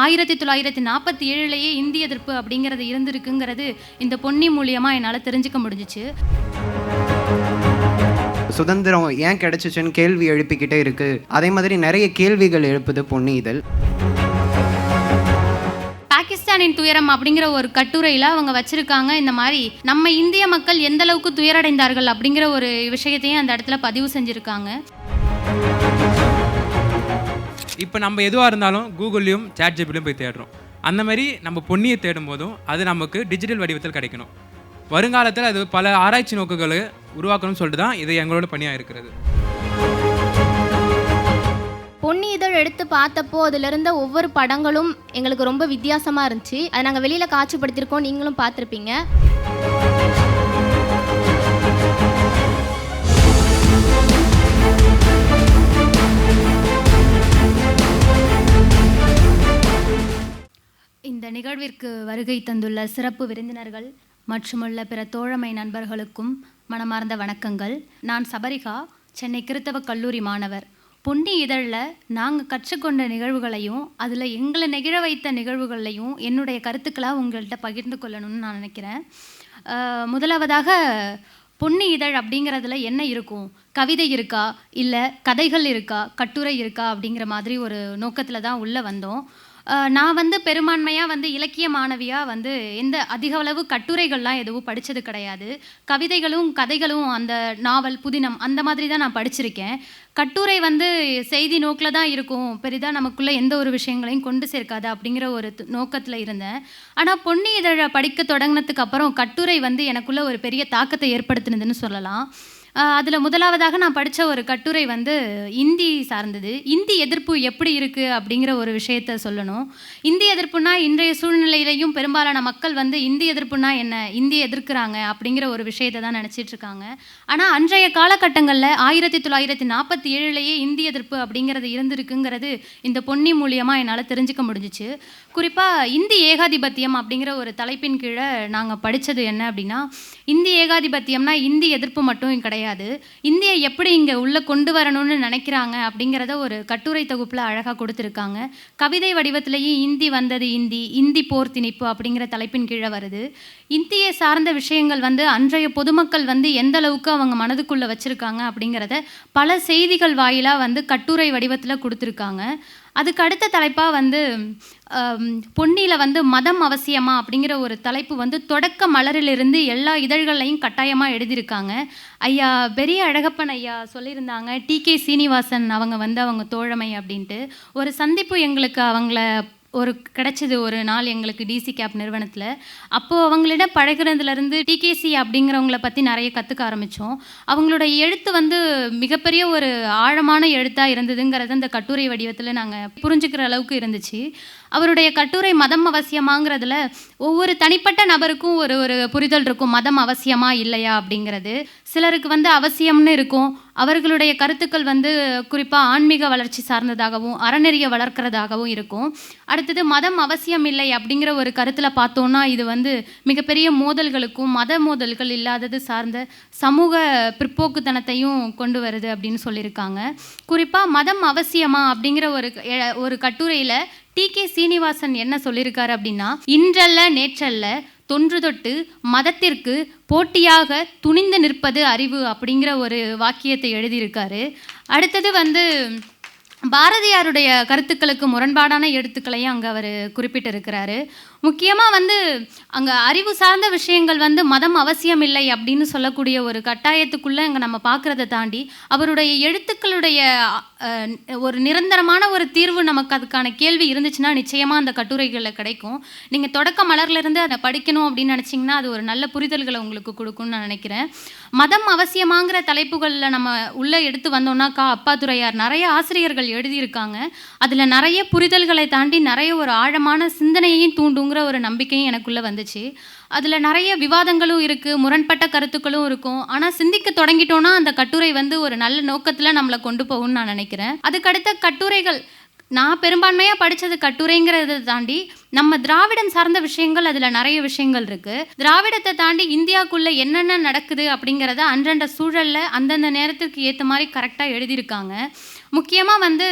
ஆயிரத்தி தொள்ளாயிரத்தி நாற்பத்தி ஏழுலேயே இந்திய எதிர்ப்பு அப்படிங்கிறது இருந்திருக்குங்கிறது இந்த பொன்னி மூலியமாக என்னால் தெரிஞ்சுக்க முடிஞ்சிச்சு. சுதந்திரம் ஏன் கிடைச்சிச்சுன்னு கேள்வி எழுப்பிக்கிட்டே இருக்கு. அதே மாதிரி நிறைய கேள்விகள் எழுப்புது பொன்னி இதழ். பாகிஸ்தானின் துயரம் அப்படிங்கிற ஒரு கட்டுரையில் அவங்க வச்சிருக்காங்க இந்த மாதிரி நம்ம இந்திய மக்கள் எந்த அளவுக்கு துயரடைந்தார்கள் அப்படிங்கிற ஒரு விஷயத்தையும் அந்த இடத்துல பதிவு செஞ்சுருக்காங்க. இப்போ நம்ம எதுவாக இருந்தாலும் கூகுள்லேயும் சேட் ஜிபிலையும் போய் தேடுறோம். அந்த மாதிரி நம்ம பொன்னியை தேடும் போதும் அது நமக்கு டிஜிட்டல் வடிவத்தில் கிடைக்கணும். வருங்காலத்தில் அது பல ஆராய்ச்சி நோக்குகளை உருவாக்கணும்னு சொல்லிட்டு தான் இது எங்களோட பணியாக இருக்கிறது. பொன்னி இதழ் எடுத்து பார்த்தப்போ அதில் இருந்த ஒவ்வொரு படங்களும் எங்களுக்கு ரொம்ப வித்தியாசமாக இருந்துச்சு. அதை நாங்கள் வெளியில் காட்சிப்படுத்தியிருக்கோம். நீங்களும் பார்த்துருப்பீங்க. நிகழ்விற்கு வருகை தந்துள்ள சிறப்பு விருந்தினர்கள் மற்றுமுள்ள பிற தோழமை நண்பர்களுக்கும் மனமார்ந்த வணக்கங்கள். நான் சபரிகா சென்னை கிறித்தவ கல்லூரி மாணவர். பொன்னி இதழில் நாங்கள் கற்றுக்கொண்ட நிகழ்வுகளையும் அதில் எங்களை நெகிழ வைத்த நிகழ்வுகளையும் என்னுடைய கருத்துக்களாக உங்கள்கிட்ட பகிர்ந்து கொள்ளணும்னு நான் நினைக்கிறேன். முதலாவதாக பொன்னி இதழ் அப்படிங்கிறதுல என்ன இருக்கும்? கவிதை இருக்கா? இல்லை கதைகள் இருக்கா? கட்டுரை இருக்கா? அப்படிங்கிற மாதிரி ஒரு நோக்கத்தில் தான் உள்ளே வந்தோம். நான் வந்து பெரும்பான்மையாக வந்து இலக்கிய மாணவியாக வந்து எந்த அதிக அளவு கட்டுரைகள்லாம் எதுவும் படித்தது கிடையாது. கவிதைகளும் கதைகளும் அந்த நாவல் புதினம் அந்த மாதிரி தான் நான் படிச்சிருக்கேன். கட்டுரை வந்து செய்தி நோக்கில் தான் இருக்கும். பெரிதாக நமக்குள்ளே எந்த ஒரு விஷயங்களையும் கொண்டு சேர்க்காது அப்படிங்கிற ஒரு நோக்கத்தில் இருந்தேன். ஆனால் பொன்னி இதழை படிக்க தொடங்கினதுக்கு அப்புறம் கட்டுரை வந்து எனக்குள்ளே ஒரு பெரிய தாக்கத்தை ஏற்படுத்தினதுன்னு சொல்லலாம். அதில் முதலாவதாக நான் படித்த ஒரு கட்டுரை வந்து இந்தி சார்ந்தது. இந்தி எதிர்ப்பு எப்படி இருக்குது அப்படிங்கிற ஒரு விஷயத்த சொல்லணும். இந்தி எதிர்ப்புனா இன்றைய சூழ்நிலையிலையும் பெரும்பாலான மக்கள் வந்து இந்தி எதிர்ப்புனா என்ன இந்தி எதிர்க்கிறாங்க அப்படிங்கிற ஒரு விஷயத்தை தான் நினச்சிட்டு இருக்காங்க. ஆனால் அன்றைய காலகட்டங்களில் ஆயிரத்தி தொள்ளாயிரத்தி நாற்பத்தி ஏழுலேயே இந்தி எதிர்ப்பு அப்படிங்கிறது இருந்திருக்குங்கிறது இந்த பொன்னி மூலியமாக என்னால் தெரிஞ்சுக்க முடிஞ்சிச்சு. குறிப்பாக இந்தி ஏகாதிபத்தியம் அப்படிங்கிற ஒரு தலைப்பின் கீழே நாங்கள் படித்தது என்ன அப்படின்னா இந்தி ஏகாதிபத்தியம்னா இந்தி எதிர்ப்பு மட்டும் கிடையாது. இந்தியை எப்படி இங்கே உள்ளே கொண்டு வரணும்னு நினைக்கிறாங்க அப்படிங்கிறத ஒரு கட்டுரை தொகுப்பில் அழகாக கொடுத்துருக்காங்க. கவிதை வடிவத்திலேயே இந்தி வந்தது இந்தி இந்தி போர் திணிப்பு அப்படிங்கிற தலைப்பின் கீழே வருது. இந்தியை சார்ந்த விஷயங்கள் வந்து அன்றைய பொதுமக்கள் வந்து எந்த அளவுக்கு அவங்க மனதுக்குள்ளே வச்சுருக்காங்க அப்படிங்கிறத பல செய்திகள் வாயிலாக வந்து கட்டுரை வடிவத்தில் கொடுத்துருக்காங்க. அதுக்கு அடுத்த தலைப்பாக வந்து பொன்னியில் வந்து மதம் அவசியமா அப்படிங்கிற ஒரு தலைப்பு வந்து தொடக்க மலரிலிருந்து எல்லா இதழ்களையும் கட்டாயமாக எழுதியிருக்காங்க. ஐயா பெரிய அழகப்பன் ஐயா சொல்லியிருந்தாங்க டி கே சீனிவாசன் அவங்க வந்து அவங்க தோழமை அப்படின்ட்டு. ஒரு சந்திப்பு எங்களுக்கு அவங்கள ஒரு கிடைச்சது ஒரு நாள் எங்களுக்கு டிசி கேப் நிறுவனத்தில். அப்போது அவங்களிடம் பழகுறதுலேருந்து டிகேசி அப்படிங்கிறவங்கள பற்றி நிறைய கற்றுக்க ஆரம்பித்தோம் அவங்களோட எழுத்து வந்து மிகப்பெரிய ஒரு ஆழமான எழுத்தாக இருந்ததுங்கிறது அந்த கட்டுரை வடிவத்தில் நாங்கள் புரிஞ்சுக்கிற அளவுக்கு இருந்துச்சு. அவருடைய கட்டுரை மதம் அவசியமாங்கிறதுல ஒவ்வொரு தனிப்பட்ட நபருக்கும் ஒரு ஒரு புரிதல் இருக்கும். மதம் அவசியமா இல்லையா அப்படிங்கிறது. சிலருக்கு வந்து அவசியம்னு இருக்கும். அவர்களுடைய கருத்துக்கள் வந்து குறிப்பாக ஆன்மீக வளர்ச்சி சார்ந்ததாகவும் அறநெறிய வளர்க்கிறதாகவும் இருக்கும். அடுத்தது மதம் அவசியம் இல்லை அப்படிங்கிற ஒரு கருத்தில் பார்த்தோன்னா இது வந்து மிகப்பெரிய மோதல்களுக்கும் மத மோதல்கள் இல்லாதது சார்ந்த சமூக பிற்போக்குத்தனத்தையும் கொண்டு வருது அப்படின்னு சொல்லியிருக்காங்க. குறிப்பாக மதம் அவசியமா அப்படிங்கிற ஒரு எ- ஒரு கட்டுரையில் டி. கே. சீனிவாசன் என்ன சொல்லியிருக்காரு அப்படின்னா இன்றல்ல நேற்றல்ல தொன்று தொட்டு மதத்திற்கு போட்டியாக துணிந்து நிற்பது அறிவு அப்படிங்கிற ஒரு வாக்கியத்தை எழுதியிருக்காரு. அடுத்தது வந்து பாரதியாருடைய கருத்துக்களுக்கு முரண்பாடான எழுத்துக்களையும் அங்கே அவர் குறிப்பிட்டிருக்கிறாரு. முக்கியமாக வந்து அங்கே அறிவு சார்ந்த விஷயங்கள் வந்து மதம் அவசியம் இல்லை அப்படின்னு சொல்லக்கூடிய ஒரு கட்டாயத்துக்குள்ளே இங்கே நம்ம பார்க்குறத தாண்டி அவருடைய எழுத்துக்களுடைய ஒரு நிரந்தரமான ஒரு தீர்வு நமக்கு அதுக்கான கேள்வி இருந்துச்சுன்னா நிச்சயமாக அந்த கட்டுரைகளில் கிடைக்கும். நீங்கள் தொடக்க மலர்லேருந்து அதை படிக்கணும் அப்படின்னு நினச்சிங்கன்னா அது ஒரு நல்ல புரிதல்களை உங்களுக்கு கொடுக்கும்னு நான் நினைக்கிறேன். மதம் அவசியமாங்கிற தலைப்புகளில் நம்ம உள்ளே எடுத்து வந்தோம்னா கா துறையார் நிறைய ஆசிரியர்கள் எழுதியிருக்காங்க. அதில் நிறைய புரிதல்களை தாண்டி நிறைய ஒரு ஆழமான சிந்தனையையும் தூண்டுங்கிற ஒரு நம்பிக்கையும் எனக்குள்ளே வந்துச்சு. அதில் நிறைய விவாதங்களும் இருக்குது முரண்பட்ட கருத்துக்களும் இருக்கும். ஆனால் சிந்திக்க தொடங்கிட்டோன்னா அந்த கட்டுரை வந்து ஒரு நல்ல நோக்கத்தில் நம்மளை கொண்டு போகும்னு நான் நினைக்கிறேன். அதுக்கடுத்த கட்டுரைகள் நான் பெரும்பான்மையாக படித்தது கட்டுரைங்கிறத தாண்டி நம்ம திராவிடம் சார்ந்த விஷயங்கள் அதில் நிறைய விஷயங்கள் இருக்குது திராவிடத்தை தாண்டி இந்தியாவுக்குள்ளே என்னென்ன நடக்குது அப்படிங்கிறத அன்றண்ட சூழலில் அந்தந்த நேரத்திற்கு ஏற்ற மாதிரி கரெக்டாக எழுதியிருக்காங்க. முக்கியமாக வந்து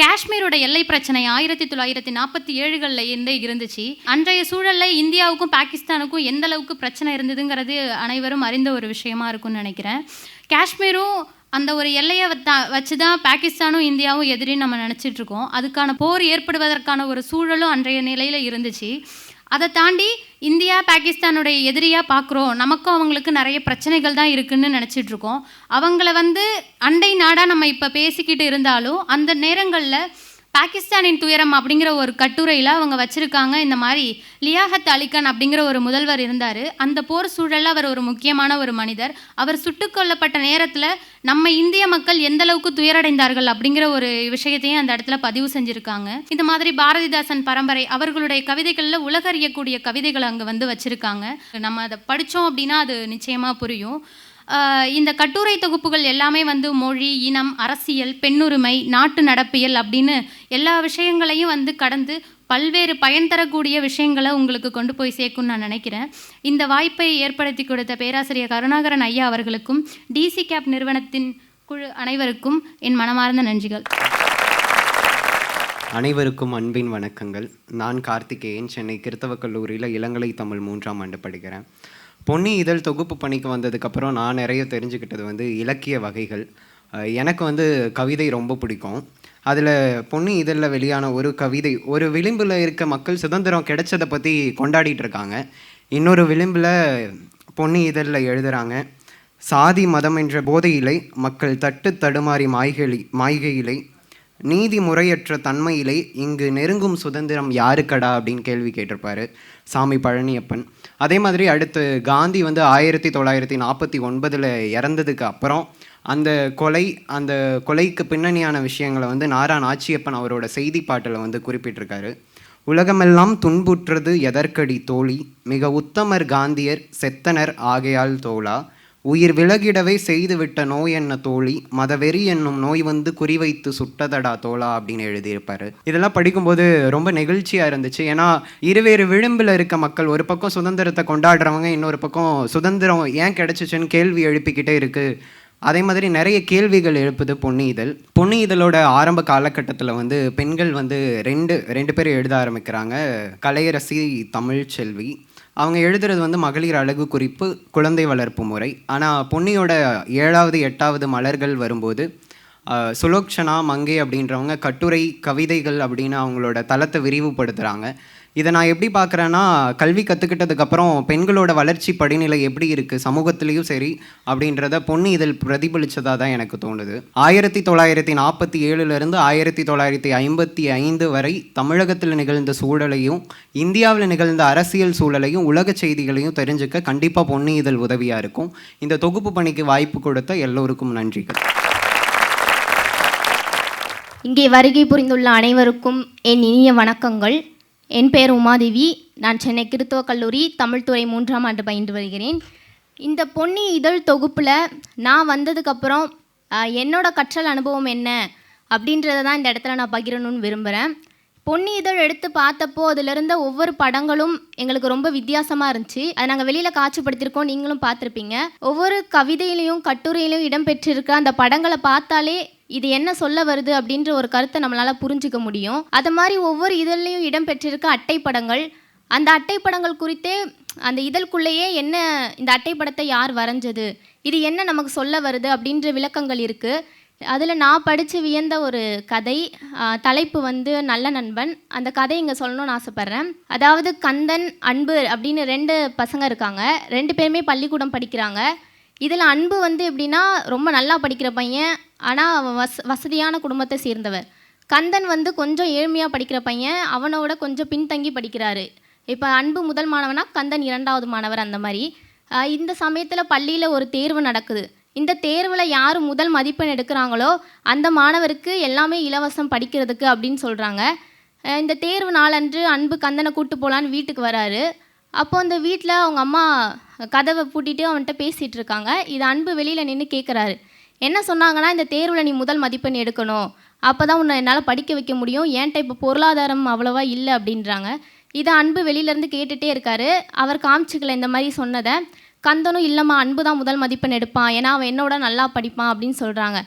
காஷ்மீரோட எல்லை பிரச்சனை ஆயிரத்தி தொள்ளாயிரத்தி நாற்பத்தி ஏழுகளில் இருந்தே இருந்துச்சு. அன்றைய சூழலில் இந்தியாவுக்கும் பாகிஸ்தானுக்கும் எந்த அளவுக்கு பிரச்சனை இருந்ததுங்கிறது அனைவரும் அறிந்த ஒரு விஷயமா இருக்கும்னு நினைக்கிறேன். காஷ்மீரும் அந்த ஒரு எல்லையை வச்சு தான் பாகிஸ்தானும் இந்தியாவும் எதிரின்னு நம்ம நினச்சிட்டு இருக்கோம். அதுக்கான போர் ஏற்படுவதற்கான ஒரு சூழலும் அன்றைய நிலையில் இருந்துச்சு. அதை தாண்டி இந்தியா பாகிஸ்தானுடைய எதிரியாக பார்க்குறோம். நமக்கும் அவங்களுக்கு நிறைய பிரச்சனைகள் தான் இருக்குன்னு நினச்சிட்ருக்கோம். அவங்கள வந்து அண்டை நாடாக நம்ம இப்போ பேசிக்கிட்டு இருந்தாலும் அந்த நேரங்களில் பாகிஸ்தானின் துயரம் அப்படிங்கிற ஒரு கட்டுரையில் அவங்க வச்சுருக்காங்க. இந்த மாதிரி லியாகத் அலிகான் அப்படிங்கிற ஒரு முதல்வர் இருந்தார். அந்த போர் சூழலில் அவர் ஒரு முக்கியமான ஒரு மனிதர். அவர் சுட்டுக் கொல்லப்பட்ட நேரத்தில் நம்ம இந்திய மக்கள் எந்த அளவுக்கு துயரடைந்தார்கள் அப்படிங்கிற ஒரு விஷயத்தையும் அந்த இடத்துல பதிவு செஞ்சுருக்காங்க. இந்த மாதிரி பாரதிதாசன் பரம்பரை அவர்களுடைய கவிதைகளில் உலகறியக்கூடிய கவிதைகள் அங்கே வந்து வச்சுருக்காங்க. நம்ம அதை படித்தோம் அப்படின்னா அது நிச்சயமாக புரியும். இந்த கட்டுரை தொகுப்புகள் எல்லாமே வந்து மொழி இனம் அரசியல் பெண்ணுரிமை நாட்டு நடப்பியல் அப்படின்னு எல்லா விஷயங்களையும் வந்து கடந்து பல்வேறு பயன் தரக்கூடிய விஷயங்களை உங்களுக்கு கொண்டு போய் சேர்க்கும்னு நான் நினைக்கிறேன். இந்த வாய்ப்பை ஏற்படுத்தி கொடுத்த பேராசிரியர் கருணாகரன் ஐயா அவர்களுக்கும் டிசி கேப் நிறுவனத்தின் குழு அனைவருக்கும் என் மனமார்ந்த நன்றிகள். அனைவருக்கும் அன்பின் வணக்கங்கள். நான் கார்த்திகேயன் சென்னை கிறித்தவ கல்லூரியில் இளங்கலை தமிழ் மூன்றாம் ஆண்டு படிக்கிறேன். பொன்னி இதழ் தொகுப்பு பணிக்கு வந்ததுக்கப்புறம் நான் நிறைய தெரிஞ்சுக்கிட்டது வந்து இலக்கிய வகைகள். எனக்கு வந்து கவிதை ரொம்ப பிடிக்கும். அதில் பொன்னி இதழில் வெளியான ஒரு கவிதை ஒரு விளிம்பில் இருக்க மக்கள் சுதந்திரம் கிடைச்சதை பற்றி கொண்டாடிட்டு இருக்காங்க. இன்னொரு விளிம்பில் பொன்னி இதழில் எழுதுகிறாங்க சாதி மதம் என்ற போதையிலை மக்கள் தட்டு தடுமாறி மாய்களி மாய்கையிலை நீதி முறையற்ற தன்மையிலே இங்கு நெருங்கும் சுதந்திரம் யாருக்கடா அப்படின்னு கேள்வி கேட்டிருப்பாரு சாமி பழனியப்பன். அதே மாதிரி அடுத்து காந்தி வந்து ஆயிரத்தி தொள்ளாயிரத்தி நாற்பத்தி ஒன்பதில் இறந்ததுக்கு அப்புறம் அந்த கொலை அந்த கொலைக்கு பின்னணியான விஷயங்களை வந்து நாரா நாச்சியப்பன் அவரோட செய்தி பாட்டில் வந்து குறிப்பிட்டிருக்காரு. உலகமெல்லாம் துன்புற்றது எதற்கடி தோழி? மிக உத்தமர் காந்தியர் செத்தனர் ஆகையால் தோழா? உயிர் விலகிடவே செய்துவிட்ட நோய் என்ன தோழி? மதவெறி என்னும் நோய் வந்து குறிவைத்து சுட்டதடா தோழா அப்படின்னு எழுதியிருப்பாரு. இதெல்லாம் படிக்கும்போது ரொம்ப நெகிழ்ச்சியாக இருந்துச்சு. ஏன்னா இருவேறு விளிம்பில் இருக்க மக்கள் ஒரு பக்கம் சுதந்திரத்தை கொண்டாடுறவங்க இன்னொரு பக்கம் சுதந்திரம் ஏன் கிடைச்சிச்சுன்னு கேள்வி எழுப்பிக்கிட்டே இருக்கு. அதே மாதிரி நிறைய கேள்விகள் எழுப்புது பொன்னி இதழ். பொன்னி இதழோட ஆரம்ப காலகட்டத்தில் வந்து பெண்கள் வந்து ரெண்டு ரெண்டு பேர் எழுத ஆரம்பிக்கிறாங்க. கலையரசி தமிழ்ச்செல்வி. அவங்க எழுதுறது வந்து மகளிர் அழகு குறிப்பு குழந்தை வளர்ப்பு முறை. ஆனால் பொன்னியோட ஏழாவது எட்டாவது மலர்கள் வரும்போது சுலோக்ஷனா மங்கை அப்படின்றவங்க கட்டுரை கவிதைகள் அப்படின்னு அவங்களோட தளத்தை விரிவுபடுத்துகிறாங்க இதை நான் எப்படி பார்க்குறேன்னா கல்வி கற்றுக்கிட்டதுக்கப்புறம் பெண்களோட வளர்ச்சி படிநிலை எப்படி இருக்குது சமூகத்திலையும் சரி அப்படின்றத பொண்ணு இதில் பிரதிபலித்ததாக தான் எனக்கு தோணுது. ஆயிரத்தி தொள்ளாயிரத்தி நாற்பத்தி ஏழுலேருந்து ஆயிரத்தி தொள்ளாயிரத்தி ஐம்பத்தி ஐந்து வரை தமிழகத்தில் நிகழ்ந்த சூழலையும் இந்தியாவில் நிகழ்ந்த அரசியல் சூழலையும் உலக செய்திகளையும் தெரிஞ்சுக்க கண்டிப்பாக பொண்ணு இதழ் உதவியாக இருக்கும். இந்த தொகுப்பு பணிக்கு வாய்ப்பு கொடுத்த எல்லோருக்கும் நன்றிகள். இங்கே வருகை புரிந்துள்ள அனைவருக்கும் என் இனிய வணக்கங்கள். என் பெயர் உமாதேவி. நான் சென்னை கிறித்துவ கல்லூரி தமிழ்துறை மூன்றாம் ஆண்டு பயின்று வருகிறேன். இந்த பொன்னி இதழ் தொகுப்பில் நான் வந்ததுக்கப்புறம் என்னோடய என்னோட கற்றல் அனுபவம் என்ன அப்படின்றத தான் இந்த இடத்துல நான் பகிரணும்னு விரும்புகிறேன் பொன்னி இதழ் எடுத்து பார்த்தப்போ அதில் இருந்த ஒவ்வொரு படங்களும் எங்களுக்கு ரொம்ப வித்தியாசமாக இருந்துச்சு. அதை நாங்கள் வெளியில் காட்சிப்படுத்தியிருக்கோம் நீங்களும் பார்த்துருப்பீங்க. ஒவ்வொரு கவிதையிலையும் கட்டுரையிலையும் இடம்பெற்றிருக்க அந்த படங்களை பார்த்தாலே இது என்ன சொல்ல வருது அப்படின்ற ஒரு கருத்தை நம்மளால் புரிஞ்சுக்க முடியும். அது மாதிரி ஒவ்வொரு இதழ்லையும் இடம்பெற்றிருக்க அட்டைப்படங்கள் அந்த அட்டைப்படங்கள் குறித்தே அந்த இதழ்குள்ளேயே என்ன இந்த அட்டைப்படத்தை யார் வரைஞ்சது இது என்ன நமக்கு சொல்ல வருது அப்படின்ற விளக்கங்கள் இருக்குது அதில் நான் படித்து வியந்த ஒரு கதை தலைப்பு வந்து நல்ல நண்பன். அந்த கதை இங்கே சொல்லணும்னு ஆசைப்பட்றேன். அதாவது கந்தன் அன்பு அப்படின்னு ரெண்டு பசங்க இருக்காங்க. ரெண்டு பேருமே பள்ளிக்கூடம் படிக்கிறாங்க. இதில் அன்பு வந்து எப்படின்னா ரொம்ப நல்லா படிக்கிற பையன் ஆனால் அவன் வஸ் வசதியான குடும்பத்தை சேர்ந்தவர் கந்தன் வந்து கொஞ்சம் ஏழ்மையாக படிக்கிற பையன் அவனோட கொஞ்சம் பின்தங்கி படிக்கிறாரு. இப்போ அன்பு முதல் மாணவனா கந்தன் இரண்டாவது மாணவர் அந்த மாதிரி. இந்த சமயத்தில் பள்ளியில் ஒரு தேர்வு நடக்குது. இந்த தேர்வில் யார் முதல் மதிப்பெண் எடுக்கிறாங்களோ அந்த மாணவருக்கு எல்லாமே இலவசம் படிக்கிறதுக்கு அப்படின்னு சொல்கிறாங்க இந்த தேர்வு நாளன்று அன்பு கந்தனை கூட்டு போகலான்னு வீட்டுக்கு வராரு. அப்போ அந்த வீட்டில் அவங்க அம்மா கதவை பூட்டிட்டு அவன்கிட்ட பேசிகிட்டு இருக்காங்க. இது அன்பு வெளியில் நின்று கேட்குறாரு என்ன சொன்னாங்கன்னா இந்த தேர்வில் நீ முதல் மதிப்பெண் எடுக்கணும். அப்போ தான் உன்னை என்னால் படிக்க வைக்க முடியும். ஏன்ட்ட இப்போ பொருளாதாரம் அவ்வளோவா இல்லை அப்படின்றாங்க. இதை அன்பு வெளியிலேருந்து கேட்டுகிட்டே இருக்காரு. அவர் காமிச்சிக்கல இந்த மாதிரி சொன்னதை. கந்தனும் இல்லைம்மா அன்பு தான் முதல் மதிப்பெண் எடுப்பான். ஏன்னா அவன் என்னோட நல்லா படிப்பான் அப்படின்னு சொல்கிறாங்க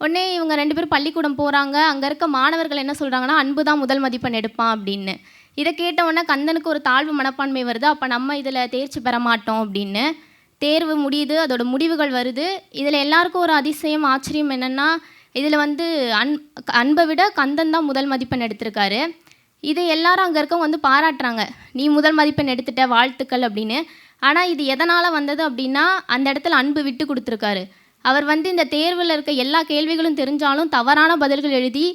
உடனே இவங்க ரெண்டு பேரும் பள்ளிக்கூடம் போகிறாங்க அங்கே இருக்க மாணவர்கள் என்ன சொல்கிறாங்கன்னா அன்பு தான் முதல் மதிப்பெண் எடுப்பான் அப்படின்னு. இதை கேட்டவுடனே கந்தனுக்கு ஒரு தாழ்வு மனப்பான்மை வருது. அப்போ நம்ம இதில் தேர்ச்சி பெற மாட்டோம் அப்படின்னு. தேர்வு முடியுது அதோட முடிவுகள் வருது. இதில் எல்லாருக்கும் ஒரு அதிசயம் ஆச்சரியம் என்னென்னா இதில் வந்து அன் அன்பை விட கந்தன் தான் முதல் மதிப்பெண் எடுத்திருக்காரு. இதை எல்லாரும் அங்கே இருக்கவங்க வந்து பாராட்டுறாங்க. நீ முதல் மதிப்பெண் எடுத்துட்ட வாழ்த்துக்கள் அப்படின்னு. ஆனால் இது எதனால் வந்தது அப்படின்னா அந்த இடத்துல அன்பு விட்டு கொடுத்துருக்காரு. அவர் வந்து இந்த தேர்வில் இருக்க எல்லா கேள்விகளும் தெரிஞ்சாலும் தவறான பதில்கள் எழுதி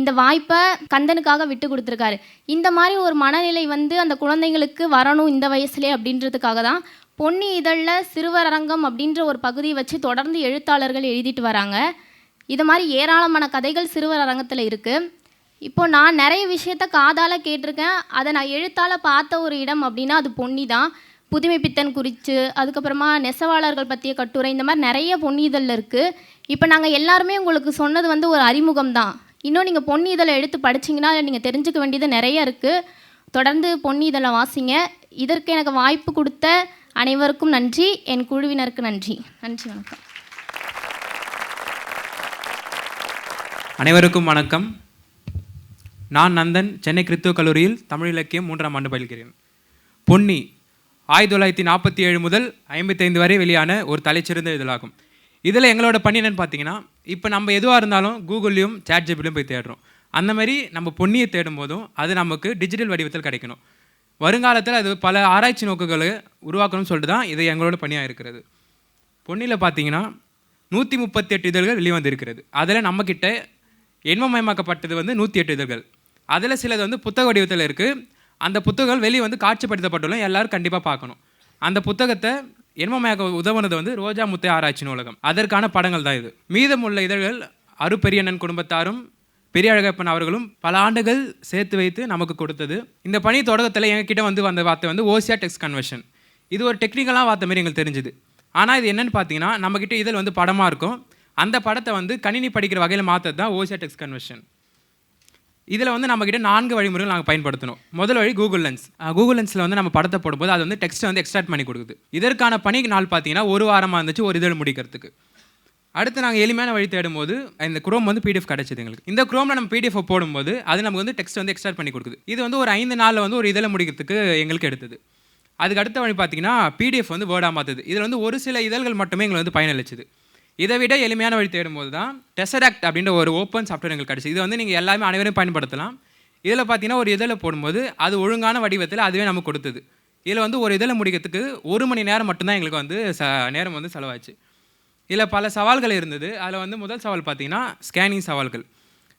இந்த வாய்ப்பை கந்தனுக்காக விட்டு கொடுத்துருக்காரு. இந்த மாதிரி ஒரு மனநிலை வந்து அந்த குழந்தைங்களுக்கு வரணும் இந்த வயசுலேயே அப்படின்றதுக்காக தான் பொன்னி இதழில் சிறுவர் அரங்கம் அப்படின்ற ஒரு பகுதியை வச்சு தொடர்ந்து எழுத்தாளர்கள் எழுதிட்டு வராங்க. இது மாதிரி ஏராளமான கதைகள் சிறுவர் அரங்கத்தில் இருக்குது இப்போ நான் நிறைய விஷயத்த காதால் கேட்டிருக்கேன். அதை நான் எழுத்தால் பார்த்த ஒரு இடம் அப்படின்னா அது பொன்னி தான். புதுமை பித்தன் குறித்து அதுக்கப்புறமா நெசவாளர்கள் பற்றிய கட்டுரை இந்த மாதிரி நிறைய பொன்னி இதழில் இருக்குது இப்போ நாங்கள் எல்லாருமே உங்களுக்கு சொன்னது வந்து ஒரு அறிமுகம் தான். இன்னும் நீங்கள் பொன்னி இதழை எடுத்து படிச்சிங்கன்னா நீங்கள் தெரிஞ்சுக்க வேண்டியது நிறைய இருக்குது தொடர்ந்து பொன்னி இதழை வாசிங்க. இதற்கு எனக்கு வாய்ப்பு கொடுத்த அனைவருக்கும் நன்றி. என் குழுவினருக்கு நன்றி. நன்றி வணக்கம். அனைவருக்கும் வணக்கம். நான் நந்தன் சென்னை கிறித்துவ கல்லூரியில் தமிழ் இலக்கியம் மூன்றாம் ஆண்டு பயில்கிறேன். பொன்னி ஆயிரத்தி தொள்ளாயிரத்தி நாற்பத்தி ஏழு முதல் ஐம்பத்தைந்து வரை வெளியான ஒரு தலைச்சிறந்த இதழாகும். இதில் எங்களோட பணி என்னென்னு பார்த்தீங்கன்னா இப்போ நம்ம எதுவாக இருந்தாலும் கூகுள்லேயும் சேட் ஜிபிலையும் போய் தேடுறோம். அந்த மாதிரி நம்ம பொன்னியை தேடும் போதும் அது நமக்கு டிஜிட்டல் வடிவத்தில் கிடைக்கணும். வருங்காலத்தில் அது பல ஆராய்ச்சி நோக்குகளை உருவாக்கணும்னு சொல்லிட்டு தான் இது எங்களோட பணியாக இருக்கிறது. பொன்னியில் பார்த்தீங்கன்னா நூற்றி முப்பத்தெட்டு இதழ்கள் வெளிவந்திருக்கிறது. அதில் நம்மக்கிட்ட எண்மமயமாக்கப்பட்டது வந்து நூற்றி எட்டு இதழ்கள். அதில் சிலது வந்து புத்தக வடிவத்தில் இருக்குது. அந்த புத்தகங்கள் வெளியே வந்து காட்சிப்படுத்தப்பட்டுள்ள எல்லாரும் கண்டிப்பாக பார்க்கணும். அந்த புத்தகத்தை எண்மமயக்க உதவுனது வந்து ரோஜா முத்தை ஆராய்ச்சி நூலகம் அதற்கான படங்கள் தான் இது. மீதமுள்ள இதழ்கள் அருப்பெரியண்ணன் குடும்பத்தாரும் பெரிய அழகப்பன் அவர்களும் பல ஆண்டுகள் சேர்த்து வைத்து நமக்கு கொடுத்தது. இந்த பணி தொடக்கத்தில் எங்ககிட்ட வந்து வந்த வார்த்தை வந்து ஓசியா டெக்ஸ் கன்வர்ஷன். இது ஒரு டெக்னிக்கலாக வார்த்தை மாரி எங்களுக்கு தெரிஞ்சுது. ஆனால் இது என்னென்னு பார்த்தீங்கன்னா நம்மக்கிட்ட இதில் வந்து படமாக இருக்கும். அந்த படத்தை வந்து கணினி படிக்கிற வகையில் மாற்றது தான் ஓசியா டெக்ஸ் கன்வர்ஷன். இதில் வந்து நம்மக்கிட்ட நான்கு வழிமுறைகள் நாங்கள் பயன்படுத்தணும். முதல் வழி கூகுள் லென்ஸ் கூகுள் லென்ஸில் வந்து நம்ம படத்தை போடும்போது அது வந்து டெக்ஸ்ட்டை வந்து எக்ஸ்ட்ராக்ட் பண்ணி கொடுக்குது. இதற்கான பணி நாள் பார்த்தீங்கன்னா ஒரு வாரமாக இருந்துச்சு ஒரு இதழ் முடிக்கிறதுக்கு. அடுத்து நாங்கள் எளிமையான வழி தேடும்போது இந்த குரோம் வந்து பிடிஎஃப் கிடச்சிது எங்களுக்கு. இந்த குரோமில் நம்ம பிடிஎஃப் போடும்போது அது நமக்கு வந்து டெக்ஸ்ட் வந்து எக்ஸ்ட்ராக்ட் பண்ணி கொடுக்குது. இது வந்து ஒரு ஐந்து நாளில் வந்து ஒரு இதழை முடிக்கிறதுக்கு எங்களுக்கு எடுத்தது. அதுக்கு அடுத்த வழி பார்த்தீங்கன்னா பிடிஎஃப் வந்து வேர்டாக மாற்றுது இதில் வந்து ஒரு சில இதழ்கள் மட்டுமே எங்களுக்கு வந்து பயனளிச்சுது. இதை விட எளிமையான வழி தேடும்போது தான் டெசராக்ட் அப்படின்ற ஒரு ஓப்பன் சாஃப்ட்வேர் எங்களுக்கு கிடச்சி. இது வந்து நீங்கள் எல்லாமே அனைவரும் பயன்படுத்தலாம். இதில் பார்த்தீங்கன்னா ஒரு இதழை போடும்போது அது ஒழுங்கான வடிவத்தில் அதுவே நமக்கு கொடுத்தது. இதில் வந்து ஒரு இதழை முடிக்கிறதுக்கு ஒரு மணி நேரம் மட்டும்தான் எங்களுக்கு வந்து ச நேரம் வந்து செலவாச்சு. இதில் பல சவால்கள் இருந்தது. அதில் வந்து முதல் சவால் பார்த்தீங்கன்னா ஸ்கேனிங் சவால்கள்.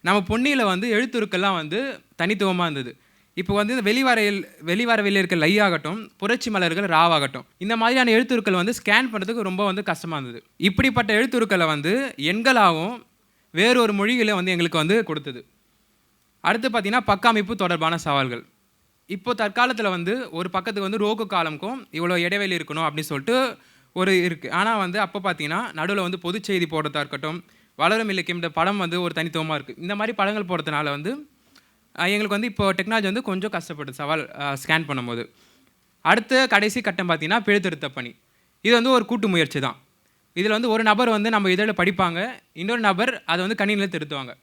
நம்ம பொன்னியில் வந்து எழுத்துருக்கள்லாம் வந்து தனித்துவமாக இருந்தது. இப்போ வந்து இந்த வெளிவரையில் வெளிவரவில் இருக்க லை ஆகட்டும் புரட்சி மலர்கள் ராவாகட்டும் இந்த மாதிரியான எழுத்துருக்கள் வந்து ஸ்கேன் பண்ணுறதுக்கு ரொம்ப வந்து கஷ்டமாக இருந்தது. இப்படிப்பட்ட எழுத்துருக்களை வந்து எண்களாகவும் வேறொரு மொழிகளை வந்து எங்களுக்கு வந்து கொடுத்தது. அடுத்து பார்த்தீங்கன்னா பக்க அமைப்பு தொடர்பான சவால்கள். இப்போ தற்காலத்தில் வந்து ஒரு பக்கத்துக்கு வந்து ரோக்கு காலம்க்கும் இவ்வளோ இடைவெளி இருக்கணும் அப்படின்னு சொல்லிட்டு ஒரு இருக்குது ஆனால் வந்து அப்போ பார்த்தீங்கன்னா நடுவில் வந்து பொதுச்செய்தி போடுறதா இருக்கட்டும் வளரும் இலக்கியம் இந்த படம் வந்து ஒரு தனித்துவமாக இருக்குது இந்த மாதிரி படங்கள் போடுறதுனால வந்து எங்களுக்கு வந்து இப்போ டெக்னாலஜி வந்து கொஞ்சம் கஷ்டப்படுது சவால் ஸ்கேன் பண்ணும்போது. அடுத்த கடைசி கட்டம் பார்த்தீங்கன்னா பிழைத்திருத்த பணி. இது வந்து ஒரு கூட்டு முயற்சி தான். இதில் வந்து ஒரு நபர் வந்து நம்ம இதழில் படிப்பாங்க இன்னொரு நபர் அதை வந்து கணினியில் திருத்துவாங்க.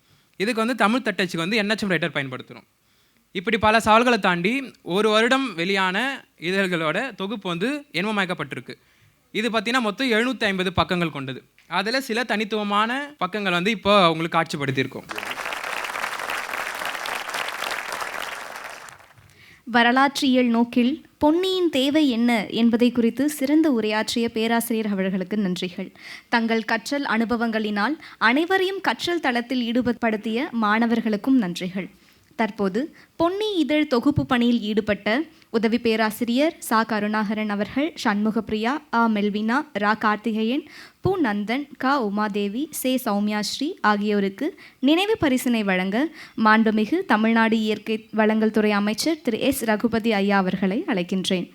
இதுக்கு வந்து தமிழ் தட்டச்சுக்கு வந்து என்ஹெச்எம் ரைட்டர் பயன்படுத்துகிறோம் இப்படி பல சவால்களை தாண்டி ஒரு வருடம் வெளியான இதழ்களோட தொகுப்பு வந்து எண்மமாக்கப்பட்டிருக்கு. இது பார்த்தீங்கன்னா மொத்தம் எழுநூற்றி ஐம்பது பக்கங்கள் கொண்டது. அதில் சில தனித்துவமான பக்கங்கள் வந்து இப்போ உங்களுக்கு காட்சிப்படுத்தியிருக்கோம். வரலாற்றியல் நோக்கில் பொன்னியின் தேவை என்ன என்பதை குறித்து சிறந்த உரையாற்றிய பேராசிரியர் அவர்களுக்கு நன்றிகள். தங்கள் கற்றல் அனுபவங்களினால் அனைவரையும் கற்றல் தளத்தில் ஈடுபடுத்திய மாணவர்களுக்கும் நன்றிகள். தற்போது பொன்னி இதழ் தொகுப்பு பணியில் ஈடுபட்ட உதவி பேராசிரியர் சா. கருணாகரன் அவர்கள் சண்முகப்பிரியா ஆ மெல்வினா ரா. கார்த்திகேயன் பூ. நந்தன் க. உமாதேவி சே. சௌமியாஸ்ரீ ஆகியோருக்கு நினைவு பரிசினை வழங்க மாண்புமிகு தமிழ்நாடு இயற்கை வளங்கள் துறை அமைச்சர் திரு. எஸ். ரகுபதி ஐயா அவர்களை அழைக்கின்றேன்.